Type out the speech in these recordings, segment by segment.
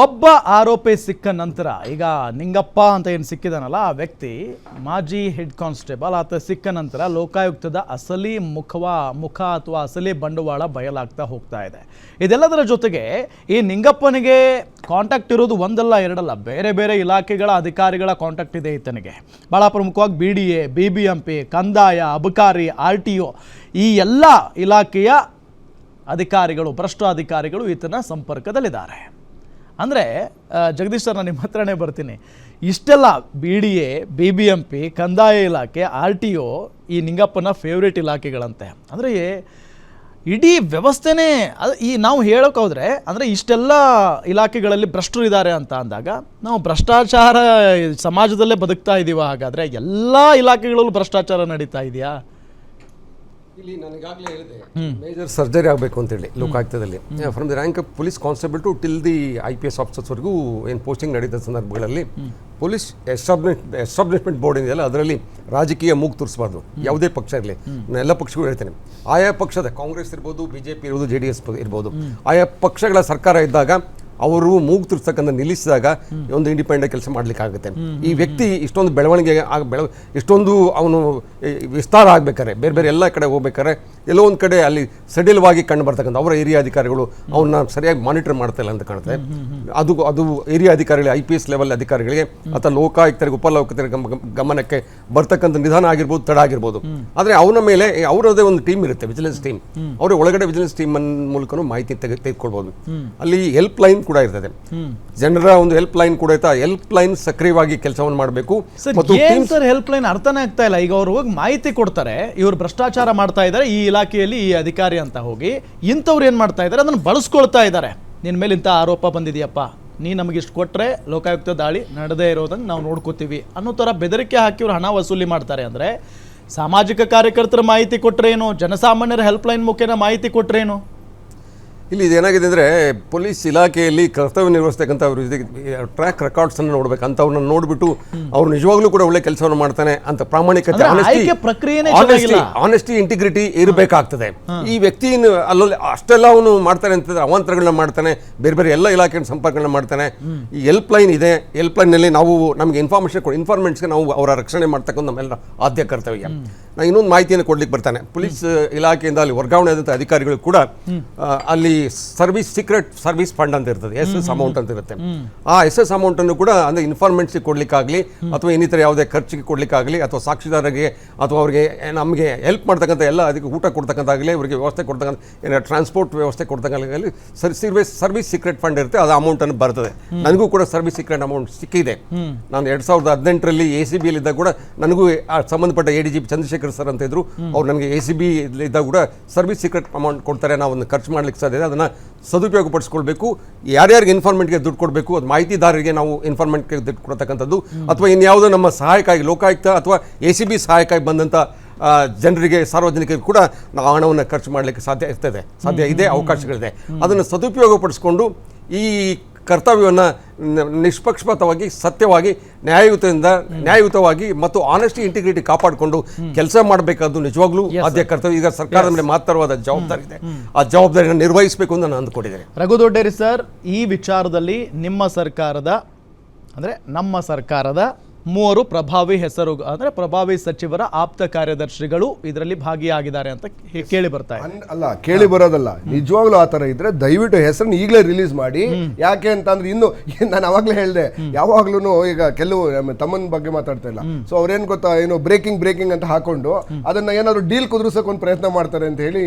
ಒಬ್ಬ ಆರೋಪಿ ಸಿಕ್ಕ ನಂತರ, ಈಗ ನಿಂಗಪ್ಪ ಅಂತ ಏನು ಸಿಕ್ಕಿದಾನಲ್ಲ, ಆ ವ್ಯಕ್ತಿ ಮಾಜಿ ಹೆಡ್ ಕಾನ್ಸ್ಟೇಬಲ್ ಆತ ಸಿಕ್ಕ ನಂತರ ಲೋಕಾಯುಕ್ತದ ಅಸಲಿ ಮುಖವ, ಮುಖ ಅಥವಾ ಅಸಲಿ ಬಂಡವಾಳ ಬಯಲಾಗ್ತಾ ಹೋಗ್ತಾ ಇದೆ. ಇದೆಲ್ಲದರ ಜೊತೆಗೆ ಈ ನಿಂಗಪ್ಪನಿಗೆ ಕಾಂಟ್ಯಾಕ್ಟ್ ಇರೋದು ಒಂದಲ್ಲ, ಎರಡಲ್ಲ, ಬೇರೆ ಬೇರೆ ಇಲಾಖೆಗಳ ಅಧಿಕಾರಿಗಳ ಕಾಂಟ್ಯಾಕ್ಟ್ ಇದೆ ಈತನಿಗೆ. ಭಾಳ ಪ್ರಮುಖವಾಗಿ B D A B B M P ಕಂದಾಯ, ಅಬಕಾರಿ ಆರ್ ಟಿ ಒ ಈ ಎಲ್ಲ ಇಲಾಖೆಯ ಅಧಿಕಾರಿಗಳು ಭ್ರಷ್ಟ ಅಧಿಕಾರಿಗಳು ಈತನ ಸಂಪರ್ಕದಲ್ಲಿದ್ದಾರೆ. ಅಂದರೆ ಜಗದೀಶ್ ಸರ್ ನಾನು ನಿಮ್ಮ ಹತ್ರನೇ ಬರ್ತೀನಿ. ಇಷ್ಟೆಲ್ಲ B D A, B B M P, ಕಂದಾಯ ಇಲಾಖೆ, ಆರ್ ಟಿ ಒ, ಈ ನಿಂಗಪ್ಪನ ಫೇವ್ರೇಟ್ ಇಲಾಖೆಗಳಂತೆ. ಅಂದರೆ, ಇಡೀ ವ್ಯವಸ್ಥೆನೇ, ಅದು ಈ ನಾವು ಹೇಳೋಕೆ ಹೋದರೆ ಅಂದರೆ ಇಷ್ಟೆಲ್ಲ ಇಲಾಖೆಗಳಲ್ಲಿ ಭ್ರಷ್ಟರು ಇದ್ದಾರೆ ಅಂತ ಅಂದಾಗ, ನಾವು ಭ್ರಷ್ಟಾಚಾರ ಸಮಾಜದಲ್ಲೇ ಬದುಕ್ತಾ ಇದ್ದೀವ ಹಾಗಾದರೆ ಎಲ್ಲ ಇಲಾಖೆಗಳಲ್ಲೂ ಭ್ರಷ್ಟಾಚಾರ ನಡೀತಾ ಇದೆಯಾ? ಇಲ್ಲಿ ನನಗಾಗಲೇ ಹೇಳಿದೆ ಮೇಜರ್ ಸರ್ಜರಿ ಆಗಬೇಕು ಅಂತೇಳಿ ಲೋಕಾಯುಕ್ತದಲ್ಲಿ. From the rank of police constable to till the I P S ಆಫೀಸರ್ಸ್ವರೆಗೂ ಏನು ಪೋಸ್ಟಿಂಗ್ ನಡೀತ ಸಂದರ್ಭಗಳಲ್ಲಿ ಪೊಲೀಸ್ ಎಸ್ಟಾಬ್ಲಿಷ್ ಎಸ್ಟಾಬ್ಲಿಷ್ಮೆಂಟ್ ಬೋರ್ಡ್ ಇದೆಯಲ್ಲ ಅದರಲ್ಲಿ ರಾಜಕೀಯ ಮೂಗು ತೋರಿಸಬಾರ್ದು. ಯಾವುದೇ ಪಕ್ಷ ಇರಲಿ. ನಾನು ಎಲ್ಲ ಪಕ್ಷಗಳು ಹೇಳ್ತೇನೆ. ಆಯಾ ಪಕ್ಷದ ಕಾಂಗ್ರೆಸ್ ಇರ್ಬೋದು ಬಿ ಜೆ ಪಿ ಇರ್ಬೋದು ಜೆ ಡಿ ಎಸ್ ಇರ್ಬೋದು. ಆಯಾ ಪಕ್ಷಗಳ ಸರ್ಕಾರ ಇದ್ದಾಗ ಅವರು ಮೂಗು ತುರ್ಸಕ್ಕಂತ ನಿಲ್ಲಿಸಿದಾಗ ಒಂದು ಇಂಡಿಪೆಂಡೆಂಟ್ ಕೆಲಸ ಮಾಡ್ಲಿಕ್ಕೆ ಆಗುತ್ತೆ ಈ ವ್ಯಕ್ತಿ ಇಷ್ಟೊಂದು ಬೆಳವಣಿಗೆ ಆಗ ಬೆಳ ಇಷ್ಟೊಂದು ಅವನು ವಿಸ್ತಾರ ಆಗ್ಬೇಕಾರೆ ಬೇರೆ ಬೇರೆ ಎಲ್ಲ ಕಡೆ ಹೋಗ್ಬೇಕಾರೆ ಎಲ್ಲೋ ಒಂದು ಕಡೆ ಅಲ್ಲಿ ಸಡಿಲವಾಗಿ ಕಂಡು ಬರ್ತಕ್ಕಂಥ ಅವರ ಏರಿಯಾ ಅಧಿಕಾರಿಗಳು ಅವನ್ನ ಸರಿಯಾಗಿ ಮಾನಿಟರ್ ಮಾಡ್ತಾ ಇಲ್ಲ ಅಂತ ಕಾಣುತ್ತೆ ಅದು ಅದು ಏರಿಯಾ ಅಧಿಕಾರಿಗಳಿಗೆ ಐ ಪಿ ಎಸ್ ಲೆವೆಲ್ ಅಧಿಕಾರಿಗಳಿಗೆ ಅಥವಾ ಲೋಕಾಯುಕ್ತರಿಗೆ ಉಪಲೋಕಾಯುಕ್ತರಿಗೆ ಗಮ- ಗಮನಕ್ಕೆ ಬರ್ತಕ್ಕಂಥ ನಿಧಾನ ಆಗಿರ್ಬೋದು ತಡ ಆಗಿರ್ಬೋದು. ಆದರೆ ಅವನ ಮೇಲೆ ಅವರದೇ ಒಂದು ಟೀಮ್ ಇರುತ್ತೆ ವಿಜಿಲೆನ್ಸ್ ಟೀಮ್ ಅವರ ಒಳಗಡೆ ವಿಜಿಲೆನ್ಸ್ ಟೀಮ್ ಮೂಲಕನೂ ಮಾಹಿತಿ ತೆಗೆ ತೆಗೆದುಕೊಳ್ಬೋದು. ಅಲ್ಲಿ ಹೆಲ್ಪ್ ಲೈನ್ ಕೂಡ ಇರ್ತದೆ. ಜನರ ಒಂದು ಹೆಲ್ಪ್ ಲೈನ್ ಕೂಡ ಆಯ್ತಾ ಹೆಲ್ಪ್ ಲೈನ್ ಸಕ್ರಿಯವಾಗಿ ಕೆಲಸವನ್ನು ಮಾಡಬೇಕು. ಸರ್ ಮತ್ತು ಹೆಲ್ಪ್ ಲೈನ್ ಅರ್ಥನೇ ಆಗ್ತಾ ಇಲ್ಲ. ಈಗ ಅವ್ರು ಹೋಗಿ ಮಾಹಿತಿ ಕೊಡ್ತಾರೆ ಇವರು ಭ್ರಷ್ಟಾಚಾರ ಮಾಡ್ತಾ ಇದ್ದಾರೆ ಈ ಇಲಾಖೆಯಲ್ಲಿ ಈ ಅಧಿಕಾರಿ ಅಂತ ಹೋಗಿ ಇಂಥವ್ರು ಏನು ಮಾಡ್ತಾ ಇದ್ದಾರೆ? ಅದನ್ನು ಬಳಸ್ಕೊಳ್ತಾ ಇದ್ದಾರೆ. ನಿನ್ನ ಮೇಲೆ ಇಂಥ ಆರೋಪ ಬಂದಿದೆಯಪ್ಪ. ನೀ ನಮಗೆ ಕೊಟ್ಟರೆ ಲೋಕಾಯುಕ್ತ ದಾಳಿ ನಡೆದೇ ಇರೋದನ್ನು ನಾವು ನೋಡ್ಕೋತೀವಿ ಅನ್ನೋ ಥರ ಬೆದರಿಕೆ ಹಾಕಿ ಅವ್ರು ಹಣ ವಸೂಲಿ ಮಾಡ್ತಾರೆ ಅಂದರೆ ಸಾಮಾಜಿಕ ಕಾರ್ಯಕರ್ತರ ಮಾಹಿತಿ ಕೊಟ್ಟರೇನು ಜನಸಾಮಾನ್ಯರ ಹೆಲ್ಪ್ಲೈನ್ ಮುಖೇನ ಮಾಹಿತಿ ಕೊಟ್ರೇನು? ಇಲ್ಲಿ ಇದೇನಾಗಿದೆ ಅಂದರೆ ಪೊಲೀಸ್ ಇಲಾಖೆಯಲ್ಲಿ ಕರ್ತವ್ಯ ನಿರ್ವಹಿಸ್ತಕ್ಕಂಥ ಅವರು ಟ್ರ್ಯಾಕ್ ರೆಕಾರ್ಡ್ಸನ್ನು ನೋಡ್ಬೇಕು ಅಂತವ್ರನ್ನ ನೋಡ್ಬಿಟ್ಟು ಅವ್ರು ನಿಜವಾಗ್ಲೂ ಕೂಡ ಒಳ್ಳೆ ಕೆಲಸವನ್ನು ಮಾಡ್ತಾನೆ ಅಂತ ಪ್ರಾಮಾಣಿಕತೆ ಚೆನ್ನಾಗಿಲ್ಲ. ಆನೆಸ್ಟಿ ಇಂಟಿಗ್ರಿಟಿ ಇರಬೇಕಾಗ್ತದೆ. ಈ ವ್ಯಕ್ತಿಯನ್ನು ಅಲ್ಲಲ್ಲಿ ಅಷ್ಟೆಲ್ಲ ಅವನು ಮಾಡ್ತಾನೆ ಅಂತಂದ್ರೆ ಅವಾಂತರಗಳನ್ನ ಮಾಡ್ತಾನೆ ಬೇರೆ ಬೇರೆ ಎಲ್ಲ ಇಲಾಖೆ ಸಂಪರ್ಕಗಳನ್ನ ಮಾಡ್ತಾನೆ. ಈ ಹೆಲ್ಪ್ ಲೈನ್ ಇದೆ. ಹೆಲ್ಪ್ ಲೈನ್ನಲ್ಲಿ ನಾವು ನಮಗೆ ಇನ್ಫಾರ್ಮೇಷನ್ ಕೊಡಿ ಇನ್ಫಾರ್ಮೆಂಟ್ಸ್ಗೆ ನಾವು ಅವರ ರಕ್ಷಣೆ ಮಾಡ್ತಕ್ಕಂಥ ನಮ್ಮೆಲ್ಲ ಆದ್ಯ ಕರ್ತವ್ಯ. ನಾನು ಇನ್ನೊಂದು ಮಾಹಿತಿಯನ್ನು ಕೊಡ್ಲಿಕ್ಕೆ ಬರ್ತಾನೆ. ಪೊಲೀಸ್ ಇಲಾಖೆಯಿಂದ ಅಲ್ಲಿ ವರ್ಗಾವಣೆ ಆದಂಥ ಅಧಿಕಾರಿಗಳು ಕೂಡ ಅಲ್ಲಿ ಸರ್ವಿಸ್ ಸೀಕ್ರೆಟ್ ಸರ್ವಿಸ್ ಫಂಡ್ ಅಂತ ಇರ್ತದೆ ಎಸ್ ಎಸ್ ಅಮೌಂಟ್ ಅಂತ ಇರುತ್ತೆ. ಆ ಎಸ್ ಎಸ್ ಅಮೌಂಟ್ ಅನ್ನು ಕೂಡ ಅಂದ್ರೆ ಇನ್ಫಾರ್ಮೆಂಟ್ಸ್ ಕೊಡ್ಲಿಕ್ಕಾಗ್ಲಿ ಅಥವಾ ಇನ್ನಿತರ ಯಾವುದೇ ಖರ್ಚಿಗೆ ಕೊಡ್ಲಿಕ್ಕಾಗ್ಲಿ ಅಥವಾ ಸಾಕ್ಷಿದಾರರಿಗೆ ಅಥವಾ ಅವರಿಗೆ ನಮಗೆ ಹೆಲ್ಪ್ ಮಾಡ್ತಕ್ಕಂಥ ಎಲ್ಲ ಅದಕ್ಕೆ ಊಟ ಕೊಡ್ತಕ್ಕಂಥಾಗಲಿ ಅವರಿಗೆ ವ್ಯವಸ್ಥೆ ಕೊಡ್ತಕ್ಕಂಥ ಏನೋ ಟ್ರಾನ್ಸ್ಪೋರ್ಟ್ ವ್ಯವಸ್ಥೆ ಕೊಡ್ತಕ್ಕಂಥಾಗಲಿ sir service service secret fund ಇರುತ್ತೆ ಅದು ಅಮೌಂಟ್ ಅನ್ನು ಬರ್ತದೆ. ನನಗೂ ಕೂಡ ಸರ್ವಿಸ್ ಸೀಕ್ರೆಟ್ ಅಮೌಂಟ್ ಸಿಕ್ಕಿದೆ. ನಾನು ಎರಡು ಸಾವಿರದ ಹದಿನೆಂಟರಲ್ಲಿ ಎ ಸಿ ಬಿ ಇದ್ದಾಗ ಕೂಡ ನನಗೂ ಆ ಸಂಬಂಧಪಟ್ಟ A D G Chandrashekhar sir ಅಂತ ಇದ್ರು. ಅವ್ರು ನನಗೆ ಎ ಸಿ ಬಿ ಇದ್ದಾಗ ಕೂಡ ಸರ್ವಿಸ್ ಸೀಕ್ರೆಟ್ ಅಮೌಂಟ್ ಕೊಡ್ತಾರೆ ನಾವು ಒಂದು ಖರ್ಚು ಮಾಡ್ಲಿಕ್ಕೆ ಸಾಧ್ಯ ಇದೆ ಸದುಪಯೋಗ ಸದುಪಯೋಗಪಡಿಸ್ಕೊಳ್ಬೇಕು. ಯಾರ್ಯಾರಿಗೆ ಇನ್ಫಾರ್ಮೆಂಟ್ಗೆ ದುಡ್ಡು ಕೊಡಬೇಕು ಅದು ಮಾಹಿತಿದಾರರಿಗೆ ನಾವು ಇನ್ಫಾರ್ಮೆಂಟ್ಗೆ ದುಡ್ಡು ಕೊಡ್ತಕ್ಕಂಥದ್ದು. ಅಥವಾ ಇನ್ಯಾವುದೋ ನಮ್ಮ ಸಹಾಯಕ್ಕಾಗಿ ಲೋಕಾಯುಕ್ತ ಅಥವಾ ಎ ಸಿ ಬಿ ಸಹಾಯಕ್ಕಾಗಿ ಬಂದಂಥ ಜನರಿಗೆ ಸಾರ್ವಜನಿಕರಿಗೆ ಕೂಡ ನಾವು ಹಣವನ್ನು ಖರ್ಚು ಮಾಡಲಿಕ್ಕೆ ಸಾಧ್ಯ ಇರ್ತದೆ. ಸಾಧ್ಯ ಇದೆ ಅವಕಾಶಗಳಿದೆ. ಅದನ್ನು ಸದುಪಯೋಗಪಡಿಸ್ಕೊಂಡು ಈ ಕರ್ತವ್ಯವನ್ನು ನಿಷ್ಪಕ್ಷಪಾತವಾಗಿ ಸತ್ಯವಾಗಿ ನ್ಯಾಯಯುತದಿಂದ ನ್ಯಾಯಯುತವಾಗಿ ಮತ್ತು ಆನೆಸ್ಟಿ ಇಂಟಿಗ್ರಿಟಿ ಕಾಪಾಡಿಕೊಂಡು ಕೆಲಸ ಮಾಡಬೇಕಾದ್ದು ನಿಜವಾಗ್ಲೂ ಆದ್ಯ ಕರ್ತವ್ಯ. ಈಗ ಸರ್ಕಾರದ ಮೇಲೆ ಮಾತ್ರವಾದ ಜವಾಬ್ದಾರಿ ಇದೆ. ಆ ಜವಾಬ್ದಾರಿಯನ್ನು ನಿರ್ವಹಿಸಬೇಕು ಅಂತ ನಾನು ಅಂದ್ಕೊಂಡಿದ್ದೇನೆ. ರಘು ದೊಡ್ಡೇರಿ ಸರ್ ಈ ವಿಚಾರದಲ್ಲಿ ನಿಮ್ಮ ಸರ್ಕಾರದ ಅಂದರೆ ನಮ್ಮ ಸರ್ಕಾರದ ಮೂವರು ಪ್ರಭಾವಿ ಹೆಸರು, ಅಂದ್ರೆ ಪ್ರಭಾವಿ ಸಚಿವರ ಆಪ್ತ ಕಾರ್ಯದರ್ಶಿಗಳು ಇದರಲ್ಲಿ ಭಾಗಿಯಾಗಿದ್ದಾರೆ ಅಂತ ಕೇಳಿ ಬರ್ತಾ ಇದೆ. ಅಲ್ಲ, ಕೇಳಿ ಬರೋದಲ್ಲ. ನಿಜವಾಗ್ಲೂ ಆ ತರ ಇದ್ರೆ ದಯವಿಟ್ಟು ಹೆಸರನ್ನ ಈಗಲೇ ರಿಲೀಸ್ ಮಾಡಿ. ಯಾಕೆ ಅಂತಂದ್ರೆ ಇನ್ನು ನಾನು ಅವಾಗಲೇ ಹೇಳಿದೆ ಯಾವಾಗ್ಲೂ ಈಗ ಕೆಲವು ತಮ್ಮನ್ ಬಗ್ಗೆ ಮಾತಾಡ್ತಾ ಇಲ್ಲ. ಸೊ ಅವ್ರೇನ್ ಗೊತ್ತಾ, ಏನು ಬ್ರೇಕಿಂಗ್ ಬ್ರೇಕಿಂಗ್ ಅಂತ ಹಾಕೊಂಡು ಅದನ್ನ ಏನಾದ್ರು ಡೀಲ್ ಕುದುರ್ಸಕ್ ಒಂದು ಪ್ರಯತ್ನ ಮಾಡ್ತಾರೆ ಅಂತ ಹೇಳಿ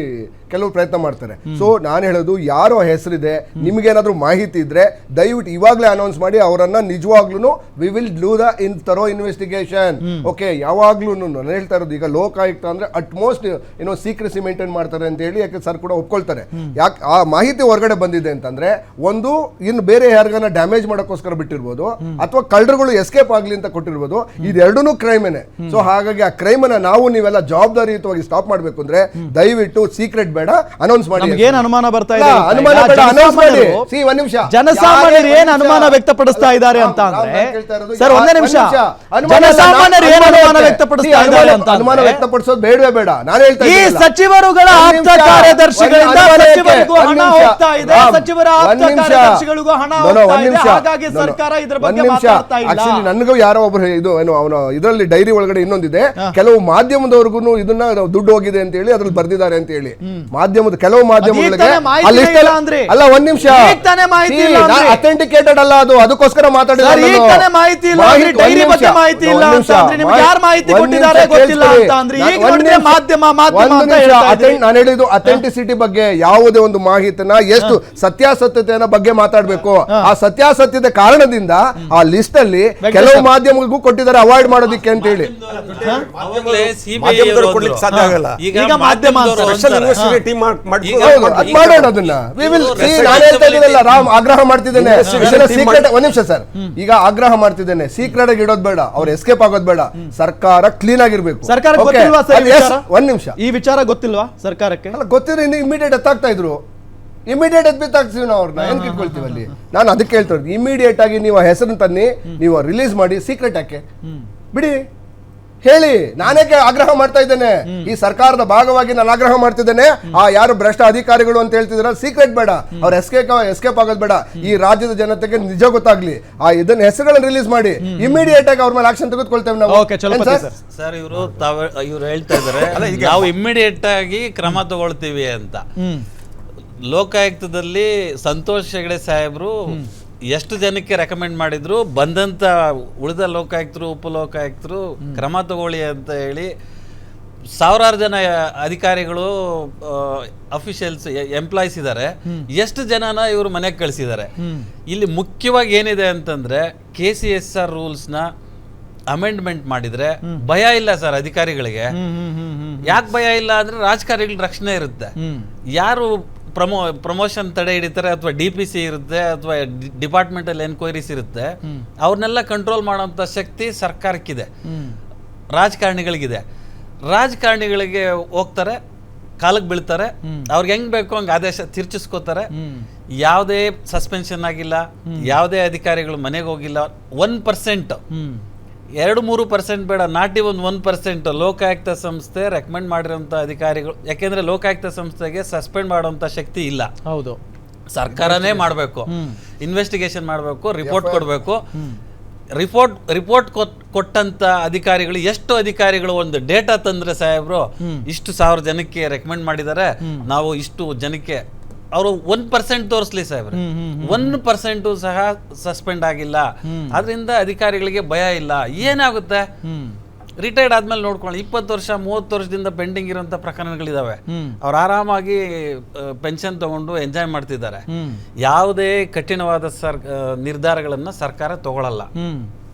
ಕೆಲವು ಪ್ರಯತ್ನ ಮಾಡ್ತಾರೆ. ಸೊ ನಾನು ಹೇಳೋದು, ಯಾರೋ ಹೆಸರಿದೆ, ನಿಮ್ಗೇನಾದ್ರೂ ಮಾಹಿತಿ ಇದ್ರೆ ದಯವಿಟ್ಟು ಇವಾಗಲೇ ಅನೌನ್ಸ್ ಮಾಡಿ ಅವರನ್ನ ನಿಜವಾಗ್ಲೂ we will do the in thorough investigation okay ಯಾವಾಗ್ಲೂ ನಾನು ಹೇಳ್ತಾ ಇರೋದು ಈಗ ಲೋಕಾಯುಕ್ತ ಅಂದ್ರೆ ಅಟ್ಮೋಸ್ಟ್ ಏನೋ ಸೀಕ್ರೆಸಿ ಮೇಂಟೈನ್ ಮಾಡ್ತಾರೆ ಅಂತ ಹೇಳಿ ಯಾಕೆ ಸರ್ ಕೂಡ ಒಪ್ಕೊಳ್ತಾರೆ. ಯಾಕೆ ಆ ಮಾಹಿತಿ ಹೊರಗಡೆ ಬಂದಿದೆ ಅಂತಂದ್ರೆ ಒಂದು ಇನ್ನು ಬೇರೆ ಯಾರಿಗಾನ ಡ್ಯಾಮೇಜ್ ಮಾಡೋಕ್ಕೋಸ್ಕರ ಬಿಟ್ಟಿರ್ಬೋದು ಅಥವಾ ಕಳ್ಳರುಗಳು ಎಸ್ಕೇಪ್ ಆಗ್ಲಿ ಅಂತ ಕೊಟ್ಟಿರ್ಬೋದು ಇದೆರಡೂ ಕ್ರೈಮೇನೆ ಸೊ ಹಾಗಾಗಿ ಆ ಕ್ರೈಮ್ ಅನ್ನ ನಾವು ನೀವೆಲ್ಲ ಜವಾಬ್ದಾರಿಯುತವಾಗಿ ಸ್ಟಾಪ್ ಮಾಡ್ಬೇಕು ಅಂದ್ರೆ ದಯವಿಟ್ಟು ಸೀಕ್ರೆಟ್ ಬೇಡ ಅನೌನ್ಸ್ ಮಾಡಿ ಏನ್ ಅನುಮಾನ ಬರ್ತಾ ಇದೆ ಅನುಮಾನ ಬೇಡ, announce ಮಾಡಿ. ಸಿ ಒಂದ್ ನಿಮಿಷ. ಜನಸಾಮಾನ್ಯರು ಯಾರೇ ಏನ್ ಅನುಮಾನ ವ್ಯಕ್ತಪಡಿಸ್ತಾ ಇದ್ದಾರೆ ಅಂತ ಅಂದ್ರೆ ಸರ್ ಒಂದೇ ನಿಮಿಷ. ಜನಸಾಮಾನ್ಯರು ಏನು ಅನುಮಾನ. ವ್ಯಕ್ತಪಡಿಸ್ತಾ ಇದ್ದಾರೆ ಅಂತ ಅನುಮಾನ? ವ್ಯಕ್ತಪಡಿಸೋದು ಬೇಡವೇ ಬೇಡ ನಾನು ಹೇಳ್ತಾ ಈ ಸಚಿವರುಗಳ ಆಪ್ತ ಕಾರ್ಯದರ್ಶಿಗಳಿಂದ ಸಚಿವರಿಗೂ ಹಣ ಹೋಗ್ತಾ ಇದೆ ಸಚಿವರ ಆಪ್ತ. ಕಾರ್ಯದರ್ಶಿಗಳಿಗೂ ಹಣ ಹೋಗ್ತಾ ಇದೆ ಹಾಗಾಗಿ. ಸರ್ಕಾರ ಇದರ ಬಗ್ಗೆ ಮಾತಾಡ್ತಾ ಇಲ್ಲ Actually, ನನಗೂ ಯಾರೋ ಒಬ್ಬರು ಇದು ಏನು ಅವನ ಇದರಲ್ಲಿ ಡೈರಿ ಒಳಗಡೆ ಇನ್ನೊಂದಿದೆ ಕೆಲವು ಮಾಧ್ಯಮದವರೆಗೂ ಇದನ್ನ ದುಡ್ಡು ಹೋಗಿದೆ ಅಂತ ಹೇಳಿ ಅದ್ರಲ್ಲಿ ಬರ್ದಿದ್ದಾರೆ ಅಂತ ಹೇಳಿ ಮಾಧ್ಯಮದ ಕೆಲವು ಮಾಧ್ಯಮಗಳಿಗೆ ಅಲ್ಲಿ- ಅಂದ್ರೆ? ಅಲ್ಲ ಒಂದ್ ನಿಮಿಷ? ಅಥೆಂಟಿಕೇಟೆಡ್ ಅಲ್ಲ ಅದು ಅದಕ್ಕೋಸ್ಕರ. ತಾನೇ ಮಾಹಿತಿ ಬಗ್ಗೆ ಮಾಹಿತಿ ಇಲ್ಲ ಅಂತ ಅಂದ್ರೆ ನಿಮ್ಗೆ ಯಾರು ಮಾಹಿತಿ ಕೊಟ್ಟಿದ್ದಾರೆ ಗೊತ್ತಿಲ್ಲ. ಅಂತ ಅಂದ್ರೆ ಈಗ ನೋಡಿದ್ರೆ ಮಾಧ್ಯಮ ಮಾಧ್ಯಮ ಅಂತ. ಹೇಳ್ತಾ ಇದ್ದೀರಿ. ನಾನು ಹೇಳಿದ್ದು ಅಥೆಂಟಿಸಿಟಿ ಬಗ್ಗೆ ಯಾವುದೇ ಒಂದು ಮಾಹಿತಿನ ಎಷ್ಟು ಸತ್ಯಾಸತ್ಯತೆಯ ಬಗ್ಗೆ ಮಾತಾಡಬೇಕು. ಆ ಸತ್ಯಾಸತ್ಯತೆ ಕಾರಣದಿಂದ ಆ ಲಿಸ್ಟ್ ಅಲ್ಲಿ ಕೆಲವು ಮಾಧ್ಯಮಗಳಿಗೂ ಕೊಟ್ಟಿದ್ದಾರೆ ಅವಾಯ್ಡ್ ಮಾಡೋದಿಕ್ಕೆ ಅಂತ ಹೇಳಿ. ಅವಾಗ್ಲೇ CBI ಮಾಧ್ಯಮದವ್ರು ಅವರು ಕೊಡ್ಲಿಕ್ಕೆ ಸಾಧ್ಯ ಆಗಲ್ಲ. ಈಗ ಈಗ ಮಾಧ್ಯಮ ಸ್ಪೆಷಲ್ ಅಂತಾರೆ. ಇನ್ವೆಸ್ಟಿಗೇಟ್ ಟೀಮ್ ಮಾಡಿ ಈಗ ಹೌದು ಅದ್ ಮಾಡೋಣ ಅದನ್ನ. Will see, ನಾನು ಹೇಳ್ತಾ ಇದ್ದೀನಲ್ಲ ರಾಮ್ ಆಗ್ರಹ ಮಾಡ್ತಿದ್ದೇನೆ. Investigation team ಸೀಕ್ರೆಟ್ ಒಂದ್ ನಿಮಿಷ ಸರ್. ಈಗ ಆಗ್ರಹ ಮಾಡ್ತಿದ್ದೇನೆ. ಸೀಕ್ರೆಟ್ ಆಗಿ ಇಡೋದ್ ಬೇಡ ಅವ್ರು ಎಸ್ಕೇಪ್ ಆಗೋದ್ ಬೇಡ. ಸರ್ಕಾರ ಕ್ಲೀನ್ ಆಗಿರ್ಬೇಕು. ಸರ್ಕಾರ ಗೊತ್ತಿಲ್ವಾ ಸರ್ ಈ ವಿಚಾರ? ಒಂದ್ ನಿಮಿಷ. ಈ ವಿಚಾರ ಗೊತ್ತಿಲ್ವಾ ಸರ್ಕಾರಕ್ಕೆ? ಅಲ್ಲ ಗೊತ್ತಿದ್ರೆ ಇನ್ನು ಇಮಿಡಿಯೇಟ್ ಎತ್ತಾಗ್ತಾ ಇದ್ರು. ಇಮಿಡಿಯೇಟ್ ಎತ್ಬಿತ್ತಾಗ್ತೀವಿ ನಾವು ಅವ್ರನ್ನ ಏನ್ ಕಿಟ್ಕೊಳ್ತೀವಿ ಅಲ್ಲಿ? ನಾನು ಅದಕ್ಕೆ ಹೇಳ್ತಾ ಇರೋದು. ಇಮಿಡಿಯೇಟ್ ಆಗಿ ನೀವು ಆ ಹೆಸರನ್ನ ತನ್ನಿ ನೀವು ರಿಲೀಸ್ ಮಾಡಿ ಸೀಕ್ರೆಟ್ ಯಾಕೆ? ಬಿಡಿ. ಹೇಳಿ ನಾನೇಕೆ ಆಗ್ರಹ ಮಾಡ್ತಾ ಇದ್ದೇನೆ. ಈ ಸರ್ಕಾರದ ಭಾಗವಾಗಿ ನಾನು ಆಗ್ರಹ ಮಾಡ್ತಿದ್ದೇನೆ. ಆ ಯಾರು ಭ್ರಷ್ಟ ಅಧಿಕಾರಿಗಳು ಅಂತ ಹೇಳ್ತಿದ್ರ ಸೀಕ್ರೆಟ್ ಬೇಡ. ಅವ್ರ ಎಸ್ಕೇಪ್ ಎಸ್ಕೇಪ್ ಆಗೋದು ಬೇಡ. ಈ ರಾಜ್ಯದ ಜನತೆಗೆ ನಿಜ ಗೊತ್ತಾಗ್ಲಿ. ಆ ಇದನ್ನ ಹೆಸರುಗಳನ್ನ ರಿಲೀಸ್ ಮಾಡಿ. ಇಮಿಡಿಯೇಟ್ ಆಗಿ ಅವ್ರ ಮೇಲೆ ಆಕ್ಷನ್ ತೆಗೆದುಕೊಳ್ತೇವೆ ನಾವು. ಸರ್? ಸರ್? ಇವರು ತಾವ ಇವ್ರು ಹೇಳ್ತಾ ಇದಾರೆ ನಾವು ಇಮಿಡಿಯೇಟ್ ಆಗಿ ಕ್ರಮ ತಗೊಳ್ತೀವಿ ಅಂತ. ಲೋಕಾಯುಕ್ತದಲ್ಲಿ ಸಂತೋಷ್ ಹೆಗಡೆ ಸಾಹೇಬ್ರು ಎಷ್ಟು ಜನಕ್ಕೆ ರೆಕಮೆಂಡ್ ಮಾಡಿದ್ರು, ಬಂದಂತ ಉಳಿದ ಲೋಕಾಯುಕ್ತರು, ಉಪಲೋಕಾಯುಕ್ತರು ಕ್ರಮ ತಗೊಳ್ಳಿ ಅಂತ ಹೇಳಿ ಸಾವಿರಾರು ಜನ ಅಧಿಕಾರಿಗಳು ಅಫಿಷಿಯಲ್ಸ್ ಎಂಪ್ಲಾಯ್ಸ್ ಇದ್ದಾರೆ. ಎಷ್ಟು ಜನನ ಇವರು ಮನೆಗೆ ಕಳಿಸಿದ್ದಾರೆ. ಇಲ್ಲಿ ಮುಖ್ಯವಾಗಿ ಏನಿದೆ ಅಂತಂದ್ರೆ ಕೆ ಸಿ ಎಸ್ ಆರ್ ರೂಲ್ಸ್ನ ಅಮೆಂಡ್ಮೆಂಟ್ ಮಾಡಿದ್ರೆ ಭಯ ಇಲ್ಲ ಸರ್ ಅಧಿಕಾರಿಗಳಿಗೆ. ಯಾಕೆ ಭಯ ಇಲ್ಲ ಅಂದ್ರೆ ರಾಜಕಾರಣಿಗಳ ರಕ್ಷಣೆ ಇರುತ್ತೆ. ಯಾರು ಪ್ರಮೋ ಪ್ರಮೋಷನ್ ತಡೆ ಹಿಡಿತಾರೆ ಅಥವಾ ಡಿ ಪಿ ಸಿ ಇರುತ್ತೆ ಅಥವಾ ಡಿಪಾರ್ಟ್ಮೆಂಟಲ್ ಎನ್ಕ್ವೈರೀಸ್ ಇರುತ್ತೆ ಅವ್ರನ್ನೆಲ್ಲ ಕಂಟ್ರೋಲ್ ಮಾಡೋಂಥ ಶಕ್ತಿ ಸರ್ಕಾರಕ್ಕಿದೆ. ರಾಜಕಾರಣಿಗಳಿಗಿದೆ. ರಾಜಕಾರಣಿಗಳಿಗೆ ಹೋಗ್ತಾರೆ ಕಾಲಕ್ಕೆ ಬೀಳ್ತಾರೆ ಅವ್ರಿಗೆ ಹೆಂಗ್ ಬೇಕು ಹಂಗೆ ಆದೇಶ ತಿರ್ಚಿಸ್ಕೋತಾರೆ. ಯಾವುದೇ ಸಸ್ಪೆನ್ಷನ್ ಆಗಿಲ್ಲ ಯಾವುದೇ ಅಧಿಕಾರಿಗಳು ಮನೆಗೆ ಹೋಗಿಲ್ಲ ಒನ್ ಪರ್ಸೆಂಟ್ ಎರಡು ಮೂರು ಪರ್ಸೆಂಟ್ ಬೇಡ ನಾಟಿ ಒಂದು ಒನ್ ಪರ್ಸೆಂಟ್ ಲೋಕಾಯುಕ್ತ ಸಂಸ್ಥೆ ರೆಕಮೆಂಡ್ ಮಾಡಿರೋಂಥ ಅಧಿಕಾರಿಗಳು ಯಾಕೆಂದ್ರೆ ಲೋಕಾಯುಕ್ತ ಸಂಸ್ಥೆಗೆ ಸಸ್ಪೆಂಡ್ ಮಾಡೋಂಥ ಶಕ್ತಿ ಇಲ್ಲ. ಹೌದು. ಸರ್ಕಾರನೇ ಮಾಡಬೇಕು. ಇನ್ವೆಸ್ಟಿಗೇಷನ್ ಮಾಡಬೇಕು ರಿಪೋರ್ಟ್ ಕೊಡಬೇಕು. ರಿಪೋರ್ಟ್ ರಿಪೋರ್ಟ್ ಕೊಟ್ಟಂತ ಅಧಿಕಾರಿಗಳು ಎಷ್ಟು ಅಧಿಕಾರಿಗಳು ಒಂದು ಡೇಟಾ ತಂದ್ರೆ ಸಾಹೇಬ್ರು ಇಷ್ಟು ಸಾವಿರ ಜನಕ್ಕೆ ರೆಕಮೆಂಡ್ ಮಾಡಿದ್ದಾರೆ. ನಾವು ಇಷ್ಟು ಜನಕ್ಕೆ ಅವರು ಒನ್ ಪರ್ಸೆಂಟ್ ತೋರಿಸ್ಲಿ ಸಾಹೇಬ್ರೆ. ಒನ್ ಪರ್ಸೆಂಟು ಸಹ ಸಸ್ಪೆಂಡ್ ಆಗಿಲ್ಲ. ಅದರಿಂದ ಅಧಿಕಾರಿಗಳಿಗೆ ಭಯ ಇಲ್ಲ. ಏನಾಗುತ್ತೆ? ರಿಟೈರ್ಡ್ ಆದ್ಮೇಲೆ ನೋಡ್ಕೊಳ್ಳಿ ಇಪ್ಪತ್ತು ವರ್ಷ ಮೂವತ್ತು ವರ್ಷದಿಂದ ಪೆಂಡಿಂಗ್ ಇರುವಂತ ಪ್ರಕರಣಗಳಿದಾವೆ. ಅವ್ರು ಆರಾಮಾಗಿ ಪೆನ್ಷನ್ ತಗೊಂಡು ಎಂಜಾಯ್ ಮಾಡ್ತಿದ್ದಾರೆ. ಯಾವುದೇ ಕಠಿಣವಾದ ಸರ್ ನಿರ್ಧಾರಗಳನ್ನ ಸರ್ಕಾರ ತಗೊಳಲ್ಲ.